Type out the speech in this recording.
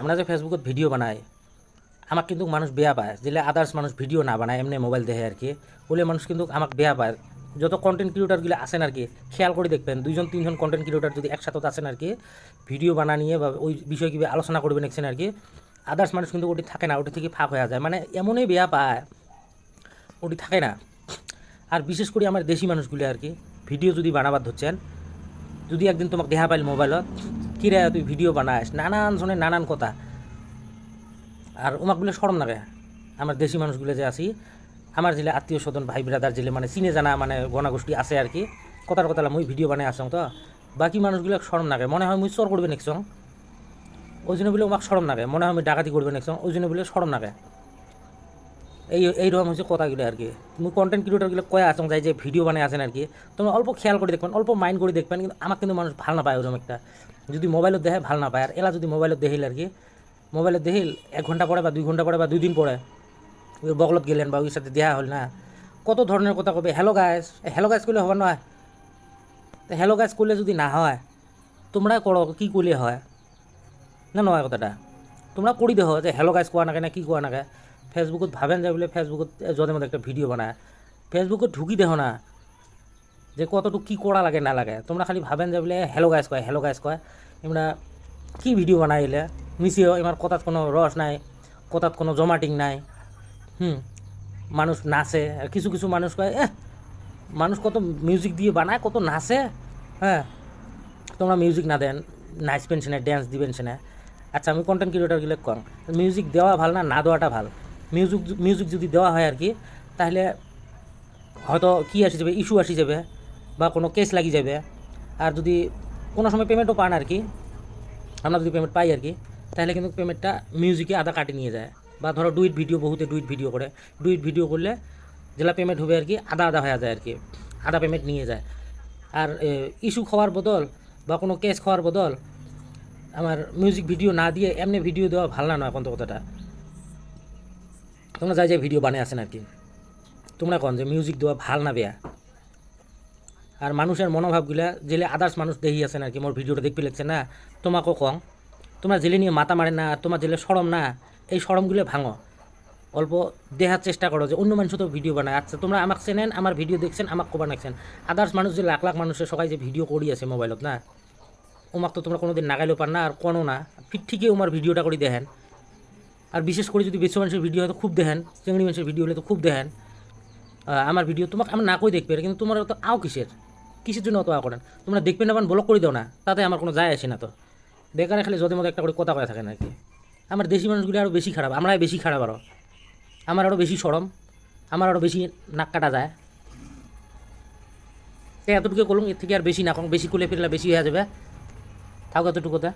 আমরা যে ফেসবুকত ভিডিও বানাই, আমাক কিন্তু মানুষ বেয়া পায়। যেলে আদার্স মানুষ ভিডিও না বানায়, এমনি মোবাইল দেখে আর কি। বলে মানুষ কিন্তু আমাক বেয়া পায়। যত কন্টেন্ট ক্রিয়েটারগুলো আছেন আর কি, খেয়াল করে দেখবেন, দুইজন, তিনজন কন্টেন্ট ক্রিয়েটার যদি একসাথে আছেন আর কি ভিডিও বানা নিয়ে বা ওই বিষয়ে কীভাবে আলোচনা করবেন দেখছেন আর কি আদার্স মানুষ কিন্তু ওটি থাকে না, ওটি থেকে ফাঁক হয়ে যায়। মানে এমনই বেয়া পায়, ওটি থাকে না। আর বিশেষ করে আমার দেশি মানুষগুলো আর কি ভিডিও যদি বানাবার ধরছেন, যদি একদিন তোমাকে দেখা পাইল মোবাইলত কিরে, তুই ভিডিও বানাস? নানান জনের নানান কথা। আর ওমাকগুলো সরম লাগে। আমার দেশি মানুষগুলো যে আছি, আমার জেলে আত্মীয় স্বজন, ভাই ব্রাদার জেলে মানে চিনে জানা মানে গণাগোষ্ঠী আছে আর কি, কথার কথা মুই ভিডিও বানাই আসং তো। বাকি মানুষগুলো সরম লাগে। মনে হয় মুই চোর করবে নেক্সং ওই জন্য বলে আমাক সরম লাগে। মনে হয় আমি ডাকাতি করবে নেক্সং ওই জন্য বলে সরম লাগে। এই এইরকম হচ্ছে কথাগুলো আর কি। তুমি কন্টেন্ট ক্রিয়েটারগুলো কয়ে আসং যাই যে ভিডিও বানাই আসেন আর কি। তোমরা অল্প খেয়াল করে দেখবেন, অল্প মাইন্ড করে দেখবেন, কিন্তু আমার কিন্তু মানুষ ভালো না পায় ওরকম একটা। যদি মোবাইলত দেখে ভালো না পায় আর এলা যদি মোবাইলত দেখিল আর কি, মোবাইলত দেখিল এক ঘণ্টা পরে বা দুই ঘণ্টা পরে বা দুই দিন পরে ওই বগলত গেলেন বা ওই সাথে দেওয়া হল না, কত ধরনের কথা কবে? হ্যালো গাইস হ্যালো গাইস করলে হবে নয় হ্যালো গাইস করলে যদি না হয় তোমরা করো কি করলে হয়? না নয় কথাটা। তোমরা কৰি দেহ যে হেল্ল' গাইজ কোৱা নাগে নে কি কোৱা নাগে ফেচবুকত ভাবেন যায় বোলে ফেচবুকত য'তে মতে একটা ভিডিও বানায়। ফেচবুকত ঢুকি দেহ না যে কতটুকু কি করা লাগে, না লাগে। তোমরা খালি ভাবেন যে বোলে হেল্ল' গাইজ কয় হেল্ল' গাইজ কয়। এমরা কি ভিডিও বানাই এলে? মিছিও এমার কথাত কোনো রস নাই, কথাত কোনো জমাটিং নাই। হুম, মানুষ নাচে কিছু কিছু মানুষ কয়, এহ, মানুষ কত মিউজিক দিয়ে বানায়, কত নাচে? হ্যাঁ তোমরা মিউজিক না দেন নাচবেন সেনে ড্যান্স দিবেন সেনে আচ্ছা আমি কন্টেন্ট ক্রিয়েটারগুলো কম মিউজিক দেওয়া ভালো না না দেওয়াটা ভালো? মিউজিক মিউজিক যদি দেওয়া হয় আর কি, তাহলে হয়তো কি আসি যাবে ইস্যু আসি যাবে। বা কোনো কেস লাগি যাবে আর যদি কোনো সময় পেমেন্টও পান আর কি, আমরা যদি পেমেন্ট পাই আর কি, তাহলে কিন্তু পেমেন্টটা মিউজিকে আধা কাটি নিয়ে যায়। বা ধরো ডুইট ভিডিও বহুতে ডুইট ভিডিও করে। ডুইট ভিডিও করলে যেটা পেমেন্ট হবে আর কি, আধা আধা হয়ে যায় আর কি, আধা পেমেন্ট নিয়ে যায়। আর ইস্যু খাওয়ার বদল বা কোনো কেস খাওয়ার বদল, আমার মিউজিক ভিডিও না দিয়ে এমনি ভিডিও দেওয়া ভালো না নয় এখন তো কথাটা। তোমরা যাই যাই ভিডিও বানিয়ে আসেন আর কি। তোমরা কন যে মিউজিক দেওয়া ভালো না বেয়া। আর মানুষের মনোভাবগুলা জেলে আদার্স মানুষ দেখি আছেন আর কি মোর ভিডিওটা দেখতে লাগছে না? তোমাকেও কং তোমরা জেলে নিয়ে মাথা মারে না তোমার জেলে সরম না, এই সরমগুলো ভাঙো। অল্প দেখার চেষ্টা করো যে অন্য মানুষ তো ভিডিও বানায় আচ্ছা তোমরা আমাকে চেনেন আমার ভিডিও দেখছেন, আমাকে কো বানাইছেন আদার্স মানুষ যে লাখ লাখ মানুষের সবাই যে ভিডিও করি আছে মোবাইলত না ওমাক তো তোমরা কোনোদিন নাগাইলেও পার না, আর কোনো না। ঠিক ঠিকই ওমার ভিডিওটা করে দেখেন। আর বিশেষ করে যদি বিশ্ব মানুষের ভিডিও হয়তো খুব দেখেন, চিংড়ি মানুষের ভিডিও হলে তো খুব দেখেন। আমার ভিডিও তোমাকে আমার না কই দেখবে, কিন্তু তোমার তো আও কিসের? কিসের জন্য অত করেন? তোমরা দেখবে না ব্লক করে দাও না, তাতে আমার কোনো যায় আসে না তো। বেকারে খালি যদি মতো একটা করে কথা কয়ে থাকে না আর কি। আমার দেশি মানুষগুলি আরও বেশি খারাপ, আমরাই বেশি খারাপ আরও আমার আরও বেশি সরম, আমার আরও বেশি নাক কাটা যায়। তাই এতটুকু করুন, এর থেকে আর বেশি না কম বেশি কুলে ফিরলে বেশি হয়ে যাবে। থাক এতটুকুতে।